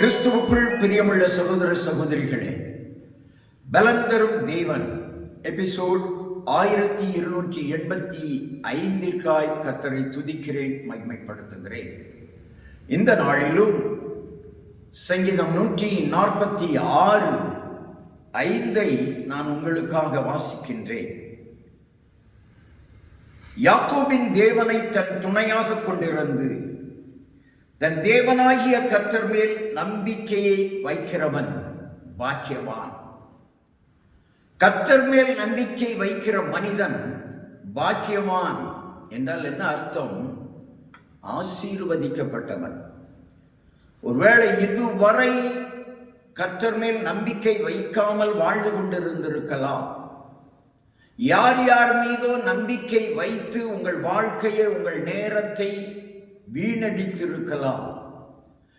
கிறிஸ்துவுக்குள் பிரியமுள்ள சகோதர சகோதரிகளே பலன் தரும் தேவன். எபிசோட் ஆயிரத்தி இருநூற்றி எண்பத்தி ஐந்திற்காய் கத்தரை துதிக்கிறேன் மகிமைப்படுத்துகிறேன். இந்த நாளிலும் சங்கீதம் நூற்றி நாற்பத்தி ஆறு ஐந்தை நான் உங்களுக்காக வாசிக்கின்றேன். யாக்கோபின் தேவனை தன் துணையாக கொண்டிருந்து தன் தேவனாகிய கர்த்தர் மேல் நம்பிக்கையை வைக்கிறவன் பாக்கியவான். கர்த்தர் மேல் நம்பிக்கை வைக்கிற மனிதன் பாக்கியவான் என்றால் என்ன அர்த்தம்? ஆசீர்வதிக்கப்பட்டவன். ஒருவேளை இதுவரை கர்த்தர் மேல் நம்பிக்கை வைக்காமல் வாழ்ந்து கொண்டிருந்திருக்கலாம். யார் யார் மீதோ நம்பிக்கை வைத்து உங்கள் வாழ்க்கையை உங்கள் நேரத்தை வீணடித்திருக்கலாம்.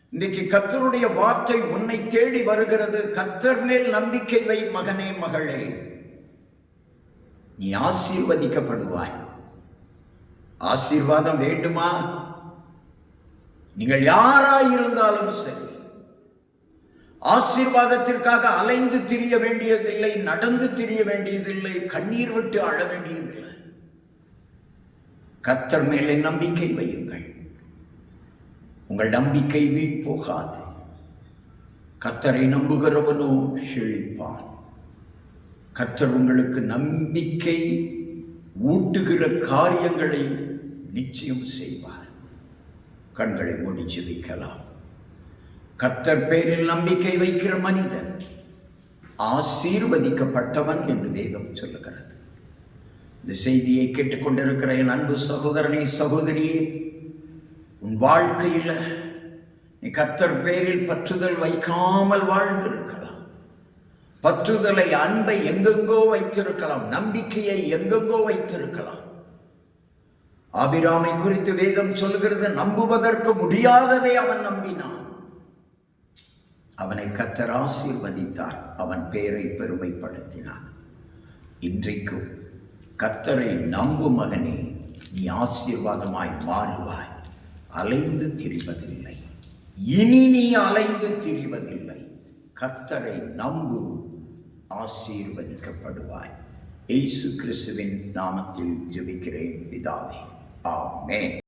இன்றைக்கு கத்தருடைய வார்த்தை உன்னை தேடி வருகிறது. கத்தர் மேல் நம்பிக்கை வை மகனே மகளே. நீ ஆசீர்வதிக்கப்படுவாய். ஆசீர்வாதம் வேண்டுமா? நீங்கள் யாராயிருந்தாலும் சரி. ஆசீர்வாதத்திற்காக அலைந்து திரிய வேண்டியதில்லை நடந்து திரிய வேண்டியதில்லை கண்ணீர் விட்டு அழ வேண்டியதில்லை. கத்தர் மேலே நம்பிக்கை வையுங்கள். உங்கள் நம்பிக்கை வீண் போகாது. கத்தரை நம்புகிறவனோ செழிப்பான். கர்த்தர் உங்களுக்கு நம்பிக்கை ஊட்டுகிற காரியங்களை நிச்சயம் செய்வார். கண்களை மூடி ஜெபிக்கலாம். கர்த்தர் பேரில் நம்பிக்கை வைக்கிற மனிதன் ஆசீர்வதிக்கப்பட்டவன் என்று வேதம் சொல்லுகிறது. இந்த செய்தியை கேட்டுக்கொண்டிருக்கிற என் அன்பு சகோதரனே சகோதரியே உன் வாழ்க்கையில் நீ கர்த்தர் பேரில் பற்றுதல் வைக்காமல் வாழ்ந்திருக்கலாம். பற்றுதலை அன்பை எங்கெங்கோ வைத்திருக்கலாம் நம்பிக்கையை எங்கெங்கோ வைத்திருக்கலாம். ஆபிராமை குறித்து வேதம் சொல்கிறது நம்புவதற்கு முடியாததை அவன் நம்பினான். அவனை கத்தர் ஆசீர்வதித்தார் அவன் பெயரை பெருமைப்படுத்தினான். இன்றைக்கும் கத்தரை நம்பு மகனே நீ ஆசீர்வாதமாய் மாறுவாய். அலைந்து திரிவதில்லை. இனி நீ அலைந்து திரிவதில்லை. கர்த்தரை நம்பு ஆசீர்வதிக்கப்படுவாய். ஏசு கிறிஸ்துவின் நாமத்தில் ஜெபிக்கிறேன் பிதாவே. ஆமேன்.